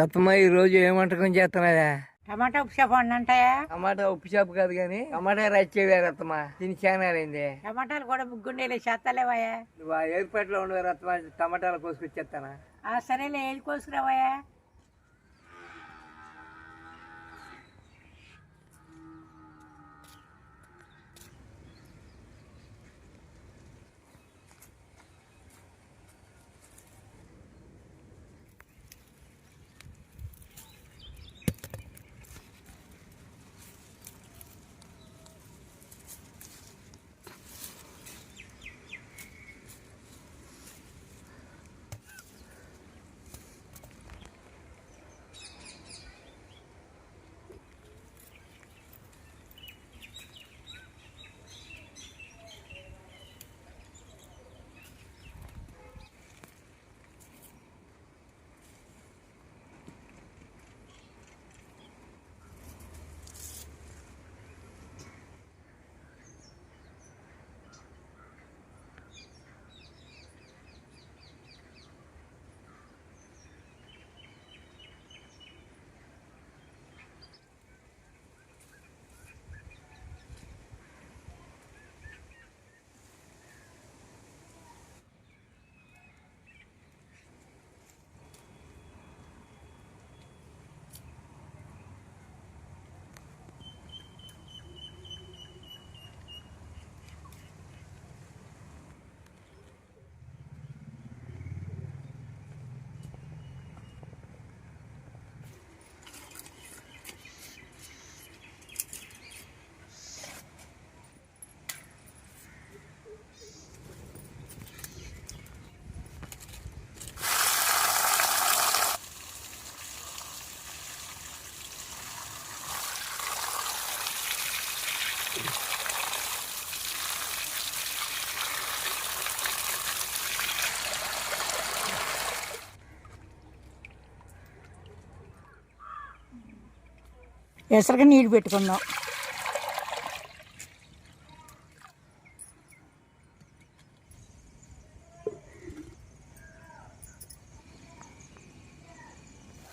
రత్నమ్మ ఈ రోజు ఏం వంటకం టమాటా ఉప్పు చెప్పండి అంటాయా టమాటా ఉప్పు చేప కాదు కానీ టమాటా రచ్చేవే రత్నమ్మ. దీని చానారైంది టమాటాలు కూడా ముగ్గుండేలే చేస్తలేవయ్యా నువ్వు ఆ ఏర్పాట్లో ఉండవే రత్నమ్మ టమాటాలు కోసుకొచ్చేస్తానా ఆ సరేలే ఏది కోసుకురావయ్యా. ఎసరుగా నీళ్ళు పెట్టుకుందాం.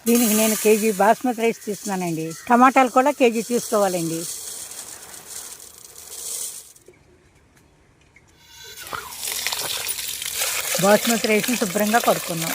దీనికి నేను కేజీ బాస్మతి రైస్ తీస్తున్నానండి టమాటాలు కూడా కేజీ తీసుకోవాలండి. బాస్మతి రైస్ని శుభ్రంగా కడుక్కున్నాం.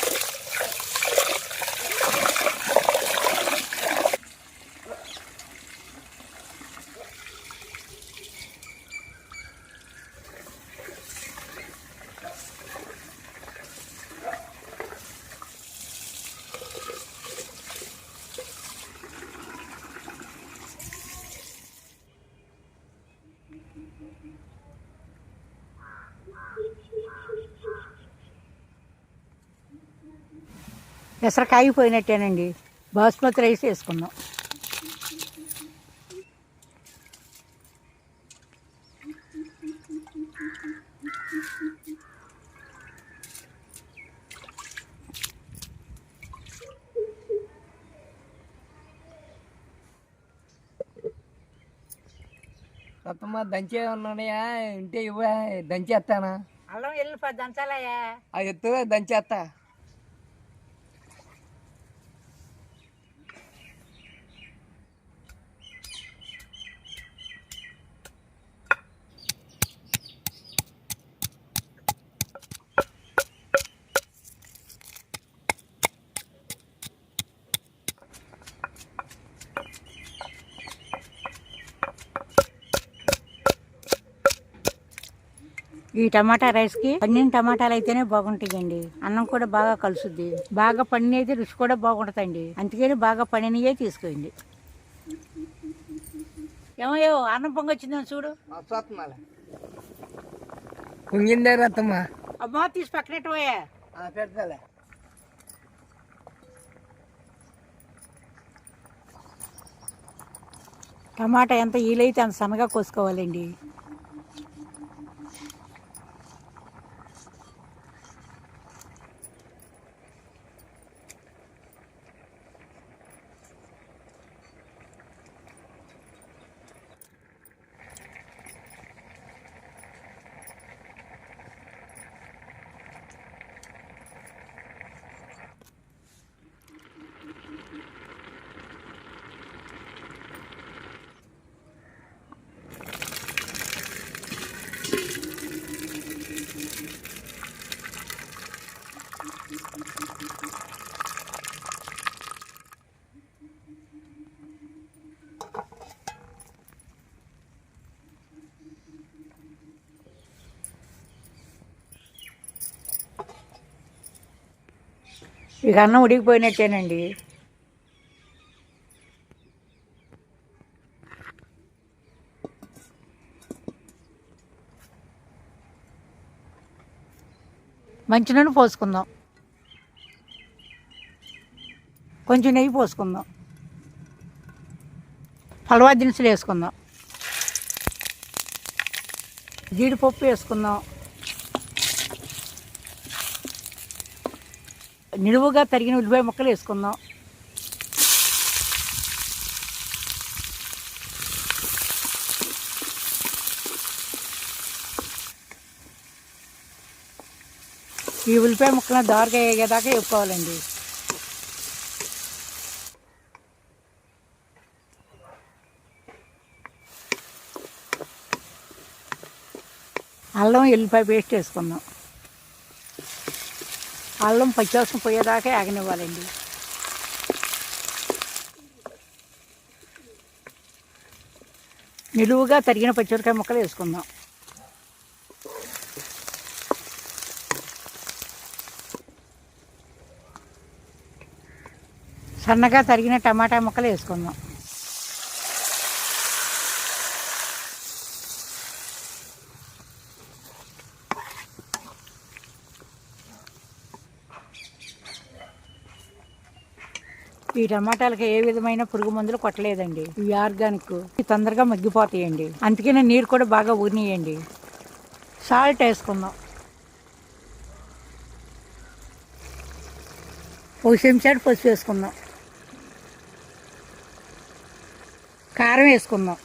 ఎసరు కాగిపోయినట్టేనండి. బాస్మతి రైస్ వేసుకుందాం రత్నమ్మ దంచే ఉన్నాయా ఉంటే ఇవ్వ దంచేస్తానా అల్లం ఎల్లిపాయ దంచాలయ్యా. ఆ ఎత్తు దంచేస్తా ఈ టమాటా రైస్కి పండిన టమాటాలు అయితేనే బాగుంటాయండి. అన్నం కూడా బాగా కలుసుద్ది. బాగా పండిన అయితే రుచి కూడా బాగుంటుందండి. అందుకని బాగా పండినయే తీసుకోండి. ఏమయ్యో అన్నం పొంగొచ్చిందని చూడు. వస్తున్నాలే కుంగిందే రత్నమ్మ అమ్మా తీసి పెడతాలే. టమాటా ఎంత ఈలైతే అంత సన్నగా కోసుకోవాలండి. ఇక అన్నం ఉడికిపోయినట్టేనండి. మంచి నూనె పోసుకుందాం. కొంచెం నెయ్యి పోసుకుందాం. హల్వా దినుసులు వేసుకుందాం. జీడిపప్పు వేసుకుందాం. నిలువుగా తరిగిన ఉల్లిపాయ ముక్కలు వేసుకుందాం. ఈ ఉల్లిపాయ ముక్కలను దారుగా వేగేదాకా వేపుకోవాలండి. అల్లం ఎల్లిపాయ పేస్ట్ వేసుకుందాం. అల్లం పచ్చివాసన పోయేదాకా ఆగనివ్వాలండి. నిలువుగా తరిగిన పచ్చిమిరకాయ ముక్కలు వేసుకుందాం. సన్నగా తరిగిన టమాటా ముక్కలు వేసుకుందాం. ఈ టమాటాలకి ఏ విధమైన పురుగు మందులు కొట్టలేదండి. ఇవి ఆర్గానిక్ ఇవి తొందరగా మగ్గిపోతాయండి. అందుకనే నీరు కూడా బాగా ఊరినియండి. సాల్ట్ వేసుకుందాం. ఒక చెంచాడు పసుపు వేసుకుందాం. కారం వేసుకుందాం.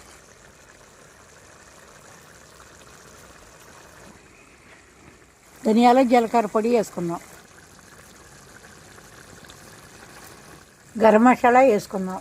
ధనియాలు జీలకర్ర పొడి వేసుకుందాం. గరం మసాలా వేసుకుందాం.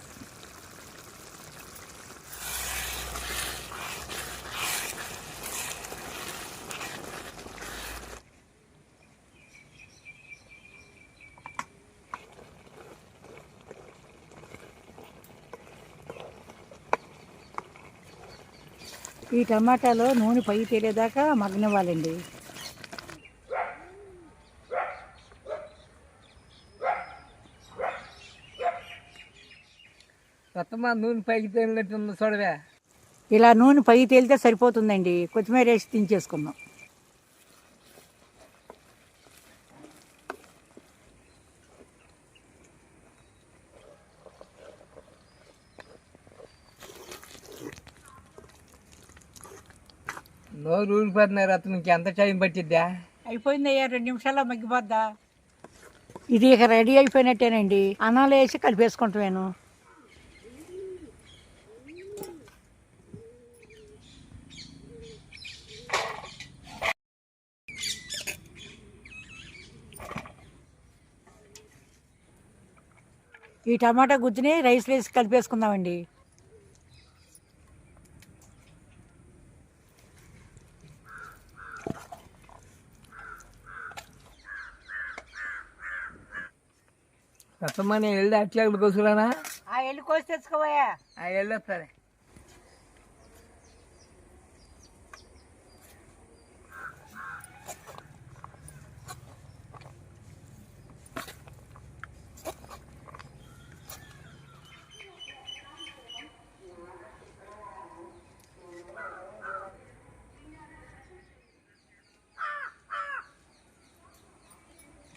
ఈ టమాటాలో నూనె పై తేలేదాకా మగ్గనివ్వాలండి. రత్తమ్మ నూనె పైకి తేలినట్టుంది చూడవే. ఇలా నూనె పై తేలితే సరిపోతుందండి. కొత్తిమీర వేసి దించేసుకుందాం. నోరు ఊరిపోతున్నాయి రత్నం ఇంకెంత టైం పట్టిద్దా? అయిపోయింది అయ్యా రెండు నిమిషాల్లో మగ్గిపోద్దా? ఇది ఇక రెడీ అయిపోయినట్టేనండి. అన్నాలు వేసి కలిపేసుకుంటాను ఈ టమాటా గుజ్జుని రైస్ వేసి కలిపేసుకుందామండి. రత్తమ్మ నేను వెళ్ళి అట్లా కోసుకురానా? ఆ ఎల్లు కోసి తెచ్చుకోవయ్యా ఆ వెళ్ళొస్తానే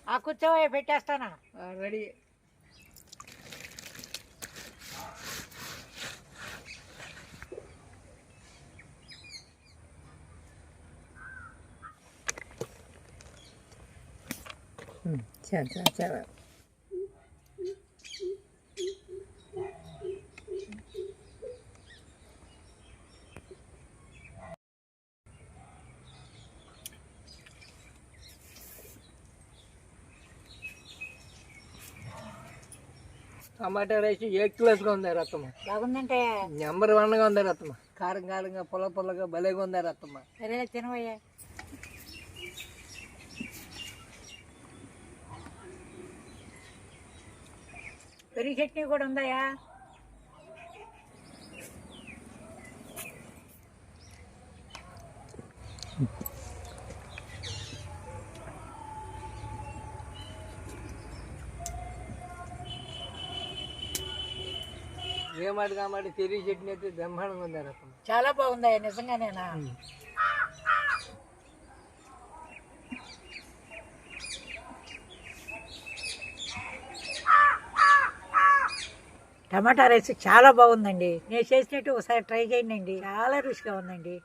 ఆ కూర్చోవయ్యా పెట్టేస్తానా? రెడీ. చాలా చాలా చాలా టమాటా రైస్ ఏ క్లాస్గా ఉంది రత్తమ్మ? బాగుందంటే. నెంబర్ వన్గా ఉంది రత్తమ్మ. కారం కారంగా పొల పొలగా భలేగా ఉంది రత్తమ్మ. సరే తినవయ్యా. పెరుగు చట్నీ కూడా ఉందాయా ఏ మాట కామాట పెరుగు చట్నీ అయితే బ్రహ్మాండంగా ఉంది రత్నం చాలా బాగుందయ్యా నిజంగానేనా? టమాటా రైస్ చాలా బాగుందండి. నేను చేసినట్టు ఒకసారి ట్రై చేయండి చాలా రుచిగా ఉందండి.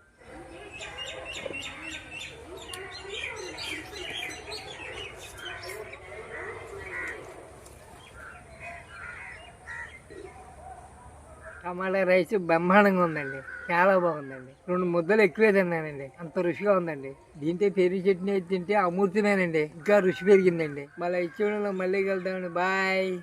టమాటా రైస్ బ్రహ్మాండంగా ఉందండి. చాలా బాగుందండి. రెండు ముద్దలు ఎక్కువే తిన్నానండి. అంత రుచిగా ఉందండి. దీంతో పెరుగు చట్నీ తింటే అమూర్తమేనండి ఇంకా రుచి పెరిగిందండి. మళ్ళీ ఇచ్చేవాళ్ళు మళ్ళీ వెళ్తామండి బాయ్.